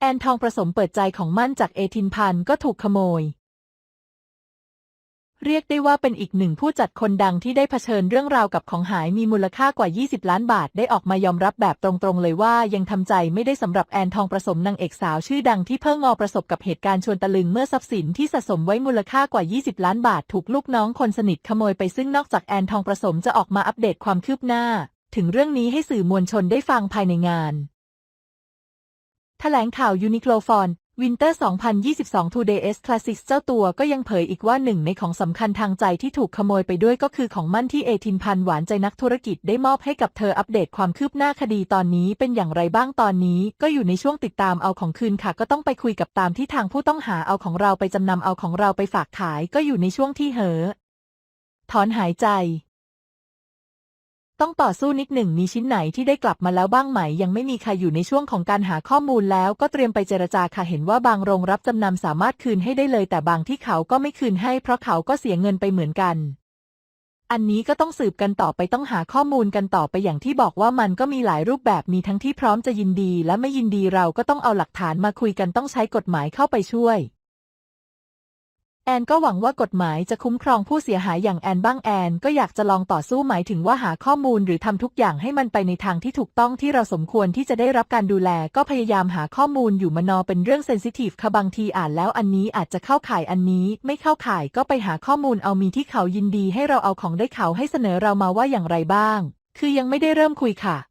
แอนทองประสมเปิดใจของมั่นจากเอทินพันก็ถูกขโมย เรียกได้ว่าเป็นอีกหนึ่งผู้จัดคนดังที่ได้เผชิญเรื่องราวกับของหายมีมูลค่ากว่า 20 ล้านบาทได้ออกมายอมรับแบบตรงๆ เลยว่ายังทำใจไม่ได้สำหรับแอนทองประสมนางเอกสาวชื่อดังที่เพิ่งงอประสบกับเหตุการณ์ชวนตะลึงเมื่อทรัพย์สินที่สะสมไว้มูลค่ากว่า 20 ล้านบาทถูกลูกน้องคนสนิทขโมยไปซึ่งนอกจากแอนทองประสมจะออกมาอัปเดตความคืบหน้า ถึงเรื่องนี้ให้สื่อมวลชนได้ฟังภายในงาน แถลงข่าวยูนิโคลฟอนวินเตอร์ 2022 Today S Classics เจ้าตัวก็ยังเผยอีกว่าหนึ่งในของสำคัญทางใจที่ถูกขโมยไปด้วยก็คือของมั่นที่เอทินพันหวานใจนักธุรกิจได้มอบให้กับเธออัปเดตความคืบหน้าคดีตอนนี้เป็นอย่างไรบ้างตอนนี้ก็อยู่ในช่วงติดตามเอาของคืนค่ะ ก็ต้องไปคุยกับตามที่ทางผู้ต้องหาเอาของเราไปจำนำเอาของเราไปฝากขาย ก็อยู่ในช่วงที่เหอ ถอนหายใจ ต้องต่อสู้นิดหนึ่งมีชิ้นไหนที่ได้กลับมาแล้วบ้างไหม ยังไม่มีใครอยู่ในช่วงของการหาข้อมูลแล้วก็เตรียมไปเจรจาค่ะเห็นว่าบางโรงรับจำนำสามารถคืนให้ได้เลย แต่บางที่เขาก็ไม่คืนให้ เพราะเขาก็เสียเงินไปเหมือนกัน อันนี้ก็ต้องสืบกันต่อไปต้องหาข้อมูลกันต่อไปอย่างที่บอกว่ามันก็มีหลายรูปแบบมีทั้งที่พร้อมจะยินดี และไม่ยินดีเราก็ต้องเอาหลักฐานมาคุยกันต้องใช้กฎหมายเข้าไปช่วย แอนก็หวังว่ากฎหมายจะคุ้มครองผู้เสียหายอย่างแอนบ้างแอนก็อยากจะลองต่อสู้หมายถึงว่าหาข้อมูลหรือทำทุกอย่างให้มันไปในทางที่ถูกต้องที่เราสมควรที่จะได้รับการดูแล ก็พยายามหาข้อมูลอยู่มานอเป็นเรื่องเซนซิทีฟค่ะบางทีอ่านแล้วอันนี้อาจจะเข้าข่ายอันนี้ ไม่เข้าข่ายก็ไปหาข้อมูลเอามีที่เขายินดีให้เราเอาของได้เขาให้เสนอเรามาว่าอย่างไรบ้าง คือยังไม่ได้เริ่มคุยค่ะ